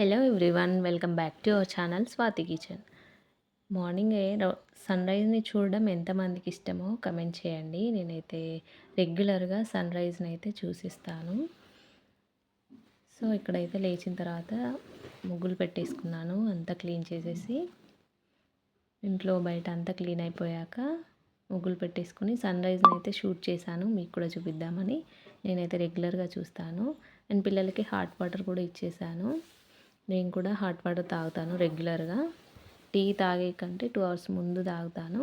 Hello everyone welcome back to our channel Swathi kitchen morning sun రైజ్ని చూడడం ఎంతమందికి ఇష్టమో comment చేయండి. నేనైతే రెగ్యులర్గా సన్ రైజ్ని అయితే చూసిస్తాను. సో ఇక్కడైతే లేచిన తర్వాత ముగ్గులు పెట్టేసుకున్నాను అంతా క్లీన్ చేసేసి. ఇంట్లో బయట అంతా క్లీన్ అయిపోయాక ముగ్గులు పెట్టేసుకుని సన్ రైజ్ని అయితే షూట్ చేశాను మీకు కూడా చూపిద్దామని. నేనైతే రెగ్యులర్గా చూస్తాను. అండ్ పిల్లలకి హాట్ వాటర్ కూడా ఇచ్చేసాను నేను కూడా హాట్ వాటర్ తాగుతాను రెగ్యులర్గా. టీ తాగే కంటే టూ అవర్స్ ముందు తాగుతాను.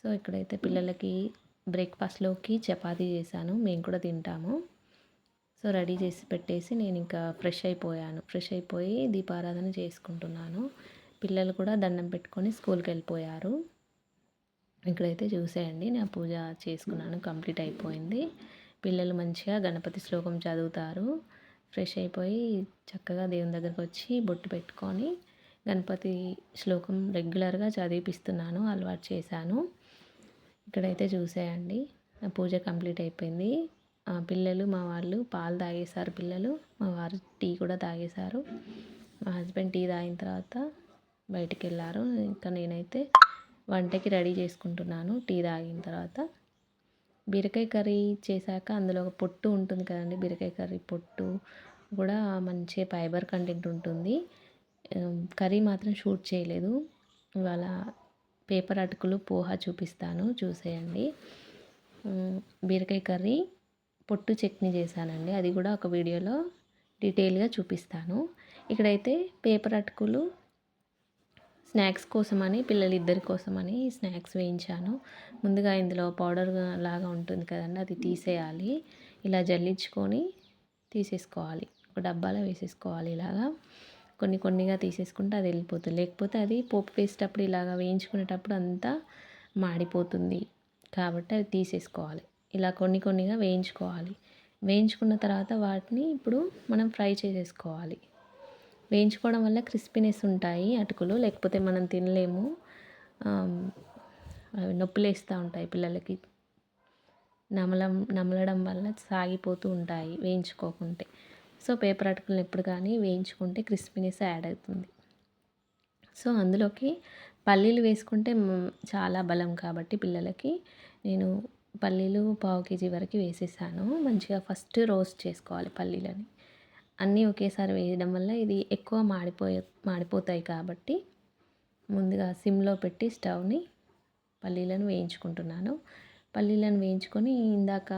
సో ఇక్కడైతే పిల్లలకి బ్రేక్ఫాస్ట్లోకి చపాతీ చేశాను. మేము కూడా తింటాము. సో రెడీ చేసి పెట్టేసి నేను ఇంకా ఫ్రెష్ అయిపోయాను. ఫ్రెష్ అయిపోయి దీపారాధన చేసుకుంటున్నాను. పిల్లలు కూడా దండం పెట్టుకొని స్కూల్కి వెళ్ళిపోయారు. ఇక్కడైతే చూసేయండి. నా పూజ చేసుకున్నాను కంప్లీట్ అయిపోయింది. పిల్లలు మంచిగా గణపతి శ్లోకం చదువుతారు. ఫ్రెష్ అయిపోయి చక్కగా దేవుని దగ్గరకు వచ్చి బొట్టు పెట్టుకొని గణపతి శ్లోకం రెగ్యులర్గా చదివిపిస్తున్నాను అలవాటు చేశాను. ఇక్కడైతే చూసేయండి. పూజ కంప్లీట్ అయిపోయింది. పిల్లలు మా వాళ్ళు పాలు తాగేశారు పిల్లలు మా వారు టీ కూడా తాగేశారు. మా హస్బెండ్ టీ తాగిన తర్వాత బయటికి వెళ్ళారు ఇంకా నేనైతే వంటకి రెడీ చేసుకుంటున్నాను టీ తాగిన తర్వాత. బీరకాయ కర్రీ చేశాక అందులో ఒక పొట్టు ఉంటుంది కదండి బీరకాయ కర్రీ పొట్టు కూడా మంచి ఫైబర్ కంటెంట్ ఉంటుంది. కర్రీ మాత్రం షూట్ చేయలేదు. ఇవాళ పేపర్ అటుకులు పోహా చూపిస్తాను చూసేయండి. బీరకాయ కర్రీ పొట్టు చట్నీ చేశానండి. అది కూడా ఒక వీడియోలో డీటెయిల్గా చూపిస్తాను. ఇక్కడైతే పేపర్ అటుకులు స్నాక్స్ కోసమని పిల్లలిద్దరి కోసమని స్నాక్స్ వేయించాను. ముందుగా ఇందులో పౌడర్ లాగా ఉంటుంది కదండి అది తీసేయాలి. ఇలా జల్లించుకొని తీసేసుకోవాలి. ఒక డబ్బాలో వేసేసుకోవాలి ఇలాగా. కొన్ని కొన్నిగా తీసేసుకుంటే అది వెళ్ళిపోతుంది. లేకపోతే అది పోపు వేసేటప్పుడు ఇలాగ వేయించుకునేటప్పుడు అంతా మాడిపోతుంది. కాబట్టి అది తీసేసుకోవాలి. ఇలా కొన్ని కొన్నిగా వేయించుకోవాలి. వేయించుకున్న తర్వాత వాటిని ఇప్పుడు మనం ఫ్రై చేసేసుకోవాలి. వేయించుకోవడం వల్ల క్రిస్పీనెస్ ఉంటాయి అటుకులు లేకపోతే మనం తినలేము. అవి నొప్పులేస్తూ ఉంటాయి పిల్లలకి. నమలం నమలడం వల్ల సాగిపోతూ ఉంటాయి వేయించుకోకుంటే. సో పేపర్ అటుకులను ఎప్పుడు కానీ వేయించుకుంటే క్రిస్పీనెస్ యాడ్ అవుతుంది. సో అందులోకి పల్లీలు వేసుకుంటే చాలా బలం కాబట్టి పిల్లలకి నేను పల్లీలు పావు కేజీ వరకు వేసేసాను. మంచిగా ఫస్ట్ రోస్ట్ చేసుకోవాలి పల్లీలని. అన్నీ ఒకేసారి వేయడం వల్ల ఇది ఎక్కువ మాడిపోయే మాడిపోతాయి కాబట్టి ముందుగా సిమ్లో పెట్టి స్టవ్ని పల్లీలను వేయించుకుంటున్నాను. పల్లీలను వేయించుకొని ఇందాక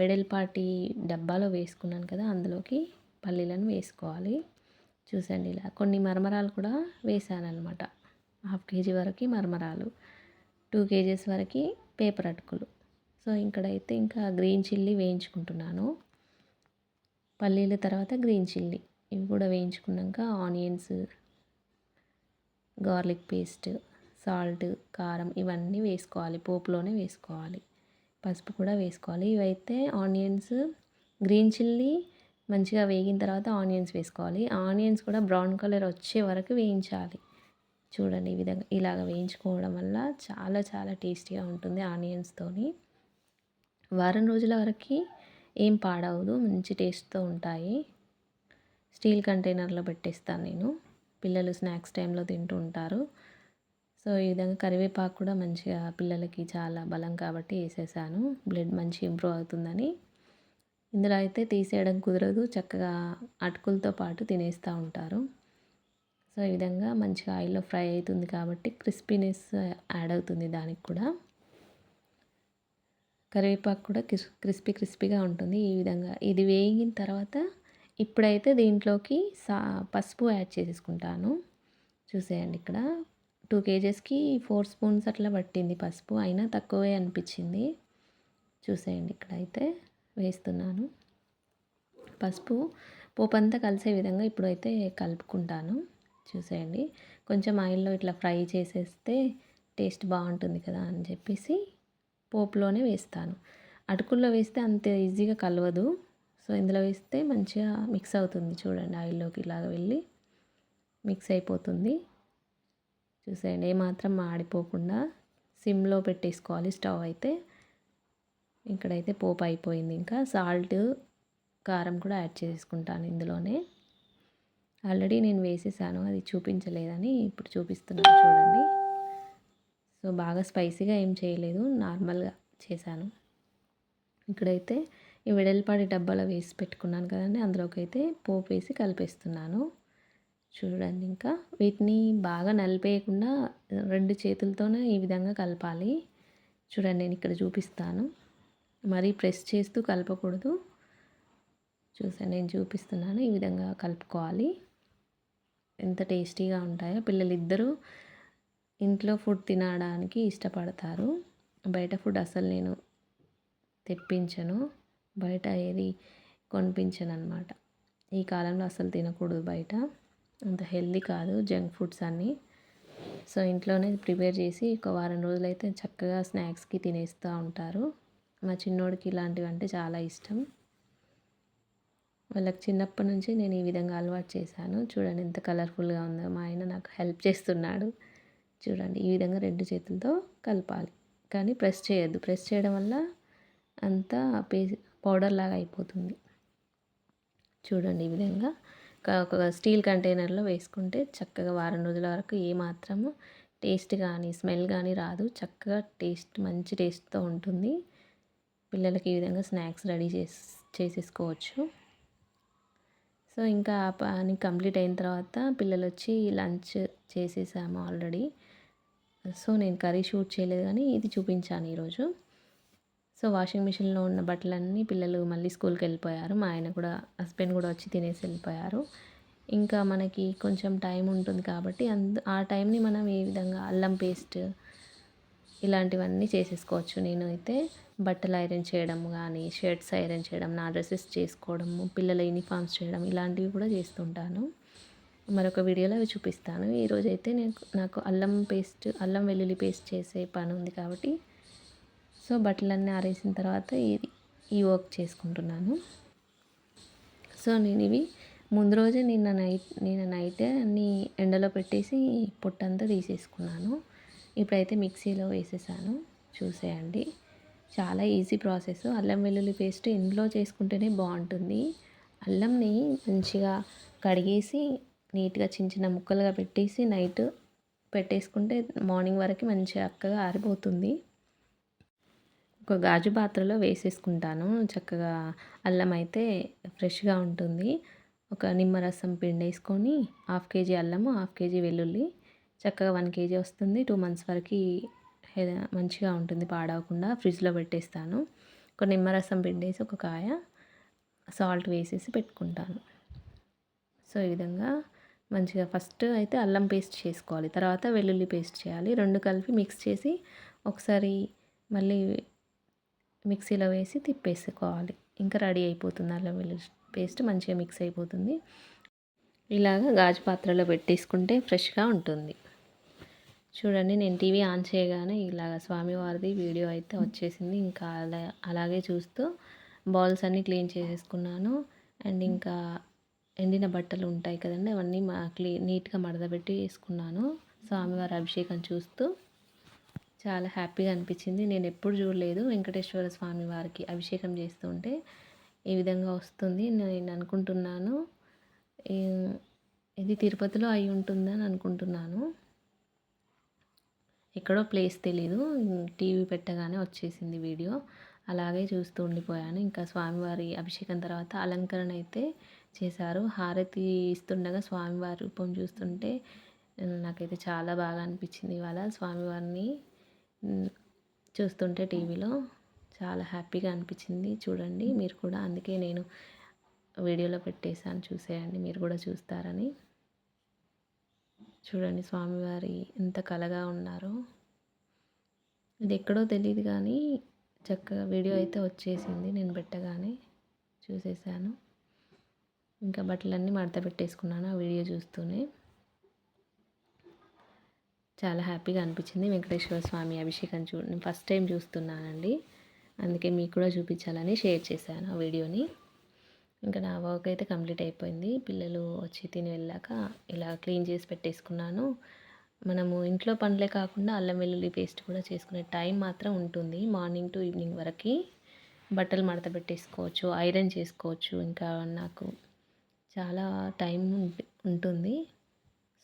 వెడల్పాటి డబ్బాలో వేసుకున్నాను కదా అందులోకి పల్లీలను వేసుకోవాలి. చూసండి ఇలా కొన్ని మరమరాలు కూడా వేసాను అనమాట హాఫ్ కేజీ వరకు మరమరాలు టూ కేజీస్ వరకు పేపర్ అటుకులు. సో ఇక్కడైతే ఇంకా గ్రీన్ చిల్లీ వేయించుకుంటున్నాను. పల్లీల తర్వాత గ్రీన్ చిల్లీ. ఇవి కూడా వేయించుకున్నాక ఆనియన్స్ గార్లిక్ పేస్ట్ సాల్ట్ కారం ఇవన్నీ వేసుకోవాలి. పోపులోనే వేసుకోవాలి. పసుపు కూడా వేసుకోవాలి. ఇవైతే ఆనియన్స్ గ్రీన్ చిల్లీ మంచిగా వేగిన తర్వాత ఆనియన్స్ వేసుకోవాలి. ఆనియన్స్ కూడా బ్రౌన్ కలర్ వచ్చే వరకు వేయించాలి. చూడండి ఈ విధంగా ఇలాగ వేయించుకోవడం వల్ల చాలా చాలా టేస్టీగా ఉంటుంది ఆనియన్స్తోని. వారం రోజుల వరకు ఏం పాడవదు మంచి టేస్ట్తో ఉంటాయి. స్టీల్ కంటైనర్లో పెట్టేస్తాను నేను. పిల్లలు స్నాక్స్ టైంలో తింటూ ఉంటారు. సో ఈ విధంగా కరివేపాకు కూడా మంచిగా పిల్లలకి చాలా బలం కాబట్టి వేసేసాను. బ్లడ్ మంచి ఇంప్రూవ్ అవుతుందని. ఇందులో అయితే తీసేయడం కుదరదు. చక్కగా అటుకులతో పాటు తినేస్తూ ఉంటారు. సో ఈ విధంగా మంచిగా ఆయిల్లో ఫ్రై అవుతుంది కాబట్టి క్రిస్పీనెస్ యాడ్ అవుతుంది దానికి కూడా. కరివేపాకు కూడా క్రిస్పీ క్రిస్పీగా ఉంటుంది ఈ విధంగా. ఇది వేగిన తర్వాత ఇప్పుడైతే దీంట్లోకి సా పసుపు యాడ్ చేసేసుకుంటాను. చూసేయండి ఇక్కడ. టూ కేజెస్కి ఫోర్ స్పూన్స్ అట్లా పట్టింది పసుపు. అయినా తక్కువే అనిపించింది. చూసేయండి ఇక్కడ అయితే వేస్తున్నాను. పసుపు పోపు అంతా కలిసే విధంగా ఇప్పుడైతే కలుపుకుంటాను. చూసేయండి. కొంచెం ఆయిల్లో ఇట్లా ఫ్రై చేసేస్తే టేస్ట్ బాగుంటుంది కదా అని చెప్పేసి పోపులోనే వేస్తాను. అటుకుల్లో వేస్తే అంత ఈజీగా కలవదు. సో ఇందులో వేస్తే మంచిగా మిక్స్ అవుతుంది చూడండి ఆయిల్లోకి ఇలాగ వెళ్ళి మిక్స్ అయిపోతుంది. చూసేయండి ఏమాత్రం మాడిపోకుండా సిమ్లో పెట్టేసుకోవాలి స్టవ్ అయితే. ఇక్కడైతే పోపు అయిపోయింది ఇంకా. సాల్ట్ కారం కూడా యాడ్ చేసుకుంటాను ఇందులోనే. ఆల్రెడీ నేను వేసేసాను అది చూపించలేదని ఇప్పుడు చూపిస్తున్నాను చూడండి. సో బాగా స్పైసీగా ఏం చేయలేదు నార్మల్గా చేశాను. ఇక్కడైతే ఈ వెడల్పాడి డబ్బాలో వేసి పెట్టుకున్నాను కదండి అందులోకి అయితే పోపు వేసి కలిపేస్తున్నాను. చూడండి ఇంకా వీటిని బాగా నలిపేయకుండా రెండు చేతులతోనే ఈ విధంగా కలపాలి. చూడండి నేను ఇక్కడ చూపిస్తాను. మరీ ప్రెస్ చేస్తూ కలపకూడదు. చూసాను నేను చూపిస్తున్నాను ఈ విధంగా కలుపుకోవాలి. ఎంత టేస్టీగా ఉంటాయో. పిల్లలిద్దరూ ఇంట్లో ఫుడ్ తినడానికి ఇష్టపడతారు. బయట ఫుడ్ అసలు నేను తెప్పించను. బయట ఏది కొనిపించను అనమాట ఈ కాలంలో అసలు తినకూడదు బయట. అంత హెల్దీ కాదు జంక్ ఫుడ్స్ అన్నీ. సో ఇంట్లోనే ప్రిపేర్ చేసి ఒక వారం రోజులైతే చక్కగా స్నాక్స్కి తినేస్తూ ఉంటారు. మా చిన్నోడికి ఇలాంటివి అంటే చాలా ఇష్టం. వాళ్ళకి చిన్నప్పటి నుంచి నేను ఈ విధంగా అలవాటు చేశాను. చూడండి ఎంత కలర్ఫుల్గా ఉందో. మా ఆయన నాకు హెల్ప్ చేస్తున్నాడు. చూడండి ఈ విధంగా రెండు చేతులతో కలపాలి. కానీ ప్రెస్ చేయొద్దు. ప్రెస్ చేయడం వల్ల అంతా పే పౌడర్ లాగా అయిపోతుంది. చూడండి ఈ విధంగా. ఒక స్టీల్ కంటైనర్లో వేసుకుంటే చక్కగా వారం రోజుల వరకు ఏమాత్రము టేస్ట్ కానీ స్మెల్ కానీ రాదు. చక్కగా టేస్ట్ మంచి టేస్ట్తో ఉంటుంది. పిల్లలకి ఈ విధంగా స్నాక్స్ రెడీ చేసి చేసేసుకోవచ్చు. సో ఇంకా ఆ పని కంప్లీట్ అయిన తర్వాత పిల్లలు వచ్చి లంచ్ చేసేసాము ఆల్రెడీ. సో నేను కర్రీ షూట్ చేయలేదు కానీ ఇది చూపించాను ఈరోజు. సో వాషింగ్ మిషన్లో ఉన్న బట్టలన్నీ పిల్లలు మళ్ళీ స్కూల్కి వెళ్ళిపోయారు. మా ఆయన కూడా హస్బెండ్ కూడా వచ్చి తినేసి వెళ్ళిపోయారు. ఇంకా మనకి కొంచెం టైం ఉంటుంది కాబట్టి అందు ఆ టైంని మనం ఏ విధంగా అల్లం పేస్ట్ ఇలాంటివన్నీ చేసేసుకోవచ్చు. నేను అయితే బట్టలు ఐరన్ చేయడం కానీ షర్ట్స్ ఐరన్ చేయడం నా డ్రెస్సెస్ చేసుకోవడము పిల్లల యూనిఫామ్స్ చేయడం ఇలాంటివి కూడా చేస్తుంటాను. మరొక వీడియోలో అవి చూపిస్తాను. ఈరోజు అయితే నేను నాకు అల్లం పేస్ట్ అల్లం వెల్లుల్లి పేస్ట్ చేసే పని ఉంది కాబట్టి సో బట్టలన్నీ ఆరేసిన తర్వాత ఇది ఈ వర్క్ చేసుకుంటున్నాను. సో నేను ఇవి ముందు రోజే నిన్న నైట్ నిన్న నైటే అన్ని ఎండలో పెట్టేసి పొట్టంతా తీసేసుకున్నాను. ఇప్పుడైతే మిక్సీలో వేసేసాను. చూసేయండి. చాలా ఈజీ ప్రాసెస్. అల్లం వెల్లుల్లి పేస్ట్ ఇంట్లో చేసుకుంటేనే బాగుంటుంది. అల్లంని మంచిగా కడిగేసి నీట్గా చిన్న చిన్న ముక్కలుగా పెట్టేసి నైట్ పెట్టేసుకుంటే మార్నింగ్ వరకు మంచిగా చక్కగా ఆరిపోతుంది. ఒక గాజు పాత్రలో వేసేసుకుంటాను. చక్కగా అల్లం అయితే ఫ్రెష్గా ఉంటుంది. ఒక నిమ్మరసం పిండి వేసుకొని హాఫ్ కేజీ అల్లము హాఫ్ కేజీ వెల్లుల్లి చక్కగా వన్ కేజీ వస్తుంది. టూ మంత్స్ వరకు మంచిగా ఉంటుంది పాడవకుండా ఫ్రిడ్జ్లో పెట్టేస్తాను. ఒక నిమ్మరసం పిండేసి ఒక కాయ సాల్ట్ వేసేసి పెట్టుకుంటాను. సో ఈ విధంగా మంచిగా ఫస్ట్ అయితే అల్లం పేస్ట్ చేసుకోవాలి తర్వాత వెల్లుల్లి పేస్ట్ చేయాలి. రెండు కలిపి మిక్స్ చేసి ఒకసారి మళ్ళీ మిక్సీలో వేసి తిప్పేసుకోవాలి. ఇంకా రెడీ అయిపోతుంది అల్లం వెల్లుల్లి పేస్ట్ మంచిగా మిక్స్ అయిపోతుంది. ఇలాగ గాజు పాత్రలో పెట్టేసుకుంటే ఫ్రెష్గా ఉంటుంది. చూడండి నేను టీవీ ఆన్ చేయగానే ఇలాగ స్వామివారిది వీడియో అయితే వచ్చేసింది. ఇంకా అలా అలాగే చూస్తూ బౌల్స్ అన్నీ క్లీన్ చేసేసుకున్నాను. అండ్ ఇంకా ఎండిన బట్టలు ఉంటాయి కదండి అవన్నీ మా క్లీ నీట్గా మడతపెట్టి వేసుకున్నాను. స్వామివారి అభిషేకం చూస్తూ చాలా హ్యాపీగా అనిపించింది. నేను ఎప్పుడు చూడలేదు వెంకటేశ్వర స్వామి వారికి అభిషేకం చేస్తుంటే ఈ విధంగా వస్తుంది నేను అనుకుంటున్నాను. ఇది తిరుపతిలో అయి ఉంటుందని అనుకుంటున్నాను. ఎక్కడో ప్లేస్ తెలీదు టీవీ పెట్టగానే వచ్చేసింది వీడియో. అలాగే చూస్తూ ఉండిపోయాను. ఇంకా స్వామివారి అభిషేకం తర్వాత అలంకరణ అయితే చేశారు. హారతి ఇస్తుండగా స్వామివారి రూపం చూస్తుంటే నాకైతే చాలా బాగా అనిపించింది ఇవాళ. స్వామివారిని చూస్తుంటే టీవీలో చాలా హ్యాపీగా అనిపించింది. చూడండి మీరు కూడా అందుకే నేను వీడియోలో పెట్టేశాను చూసేయండి మీరు కూడా చూస్తారని. చూడండి స్వామివారి ఎంత కలగా ఉన్నారో. ఇది ఎక్కడో తెలియదు కానీ చక్కగా వీడియో అయితే వచ్చేసింది. నేను పెట్టగానే చూసేసాను ఇంకా బట్టలన్నీ మడత పెట్టేసుకున్నాను ఆ వీడియో చూస్తూనే. చాలా హ్యాపీగా అనిపించింది వెంకటేశ్వర స్వామి అభిషేకం చూ నేను ఫస్ట్ టైం చూస్తున్నానండి. అందుకే మీకు కూడా చూపించాలని షేర్ చేశాను ఆ వీడియోని. ఇంకా నా వర్క్ అయితే కంప్లీట్ అయిపోయింది. పిల్లలు వచ్చి తిని వెళ్ళాక ఇలా క్లీన్ చేసి పెట్టేసుకున్నాను. మనము ఇంట్లో పనులే కాకుండా అల్లం వెల్లుల్లి పేస్ట్ కూడా చేసుకునే టైం మాత్రం ఉంటుంది. మార్నింగ్ టు ఈవినింగ్ వరకు బట్టలు మడత పెట్టేసుకోవచ్చు ఐరన్ చేసుకోవచ్చు. ఇంకా నాకు చాలా టైం ఉంటుంది.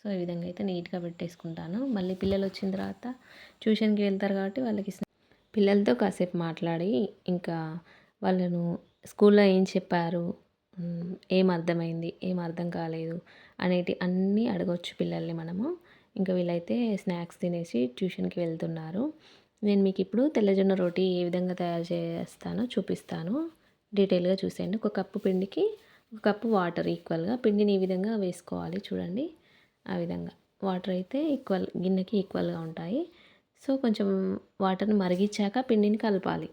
సో ఈ విధంగా అయితే నీట్గా పెట్టేసుకుంటాను. మళ్ళీ పిల్లలు వచ్చిన తర్వాత ట్యూషన్కి వెళ్తారు కాబట్టి వాళ్ళకి పిల్లలతో కాసేపు మాట్లాడి ఇంకా వాళ్ళను స్కూల్లో ఏం చెప్పారు ఏం అర్థమైంది ఏం అర్థం కాలేదు అనేటి అన్నీ అడగొచ్చు పిల్లల్ని మనము. ఇంకా వీళ్ళైతే స్నాక్స్ తినేసి ట్యూషన్కి వెళ్తున్నారు. నేను మీకు ఇప్పుడు తెల్లజొన్న రోటీ ఏ విధంగా తయారు చేస్తానో చూపిస్తాను. డీటెయిల్గా చూసేయండి. ఒక కప్పు పిండికి ఒక కప్పు వాటర్ ఈక్వల్గా పిండిని ఈ విధంగా వేసుకోవాలి చూడండి. ఆ విధంగా వాటర్ అయితే ఈక్వల్ గిన్నెకి ఈక్వల్గా ఉంటాయి. సో కొంచెం వాటర్ని మరిగించాక పిండిని కలపాలి.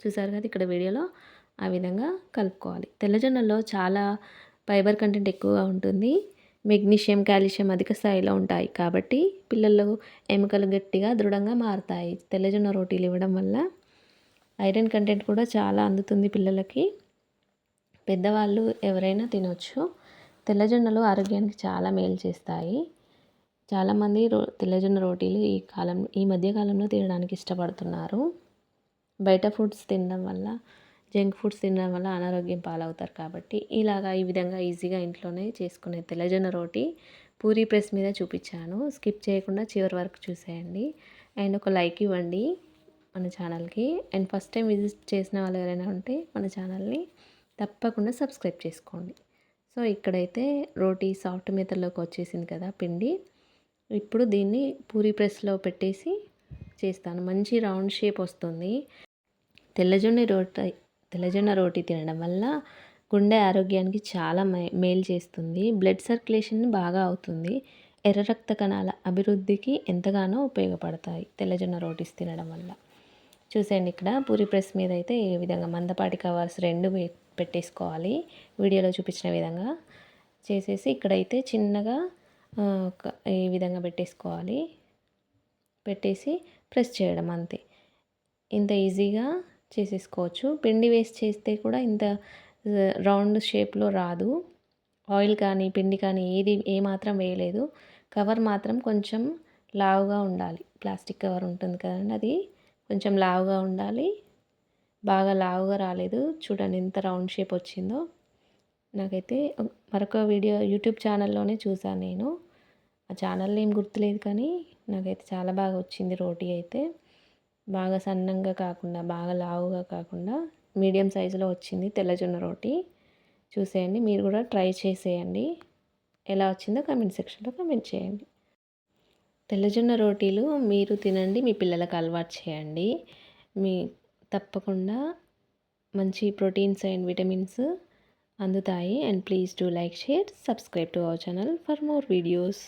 చూసారు కదా ఇక్కడ వీడియోలో ఆ విధంగా కలుపుకోవాలి. తెల్లజొన్నలో చాలా ఫైబర్ కంటెంట్ ఎక్కువగా ఉంటుంది. మెగ్నీషియం కాల్షియం అధిక స్థాయిలో ఉంటాయి కాబట్టి పిల్లలు ఎముకలు గట్టిగా దృఢంగా మారుతాయి. తెల్లజొన్న రోటీలు ఇవ్వడం వల్ల ఐరన్ కంటెంట్ కూడా చాలా అందుతుంది పిల్లలకి. పెద్దవాళ్ళు ఎవరైనా తినొచ్చు. తెల్లజొన్నలు ఆరోగ్యానికి చాలా మేలు చేస్తాయి. చాలామంది రో తెల్లజొన్న రోటీలు ఈ కాలం ఈ మధ్యకాలంలో తినడానికి ఇష్టపడుతున్నారు. బయట ఫుడ్స్ తినడం వల్ల జంక్ ఫుడ్స్ తినడం వల్ల అనారోగ్యం పాలవుతారు కాబట్టి ఇలాగా ఈ విధంగా ఈజీగా ఇంట్లోనే చేసుకునే తెల్లజొన్న రోటీ పూరీ ప్రెస్ మీద చూపించాను. స్కిప్ చేయకుండా చివరి వరకు చూసేయండి. అండ్ ఒక లైక్ ఇవ్వండి మన ఛానల్కి. అండ్ ఫస్ట్ టైం విజిట్ చేసిన వాళ్ళు ఎవరైనా ఉంటే మన ఛానల్ని తప్పకుండా సబ్స్క్రైబ్ చేసుకోండి. సో ఇక్కడైతే రోటీ సాఫ్ట్ మెథడ్లోకి వచ్చేసింది కదా పిండి. ఇప్పుడు దీన్ని పూరీ ప్రెస్లో పెట్టేసి చేస్తాను. మంచి రౌండ్ షేప్ వస్తుంది. తెల్లజొన్న రోటి తెల్లజొన్న రోటీ తినడం వల్ల గుండె ఆరోగ్యానికి చాలా మేలు చేస్తుంది. బ్లడ్ సర్క్యులేషన్ బాగా అవుతుంది. ఎర్ర రక్త కణాల అభివృద్ధికి ఎంతగానో ఉపయోగపడతాయి తెల్లజొన్న రోటీస్ తినడం వల్ల. చూసేయండి ఇక్కడ పూరి ప్రెస్ మీద అయితే ఈ విధంగా మందపాటి కవర్స్ రెండు వే- పెట్టేసుకోవాలి వీడియోలో చూపించిన విధంగా. చేసేసి ఇక్కడైతే చిన్నగా ఈ విధంగా పెట్టేసుకోవాలి. పెట్టేసి ప్రెస్ చేయడం అంతే. ఇంత ఈజీగా చేసేసుకోవచ్చు. పిండి వేస్ట్ చేస్తే కూడా ఇంత రౌండ్ షేప్లో రాదు. ఆయిల్ కానీ పిండి కానీ ఏది ఏ మాత్రం వేయలేదు. కవర్ మాత్రం కొంచెం లావుగా ఉండాలి. ప్లాస్టిక్ కవర్ ఉంటుంది కదండి అది. కొంచెం లావుగా ఉండాలి. బాగా లావుగా రాలేదు. చూడండి ఎంత రౌండ్ షేప్ వచ్చిందో. నాకైతే మరొక వీడియో యూట్యూబ్ ఛానల్లోనే చూసాను నేను. ఆ ఛానల్ ఏం గుర్తులేదు కానీ నాకైతే చాలా బాగా వచ్చింది రోటీ అయితే. బాగా సన్నంగా కాకుండా బాగా లావుగా కాకుండా మీడియం సైజులో వచ్చింది తెల్లజొన్న రోటీ. చూసేయండి మీరు కూడా ట్రై చేసేయండి. ఎలా వచ్చిందో కమెంట్ సెక్షన్లో కమెంట్ చేయండి. తెల్లజొన్న రోటీలు మీరు తినండి మీ పిల్లలకు అలవాటు చేయండి. మీ తప్పకుండా మంచి ప్రోటీన్స్ అండ్ విటమిన్స్ అందుతాయి. And please do like share subscribe to our channel for more videos.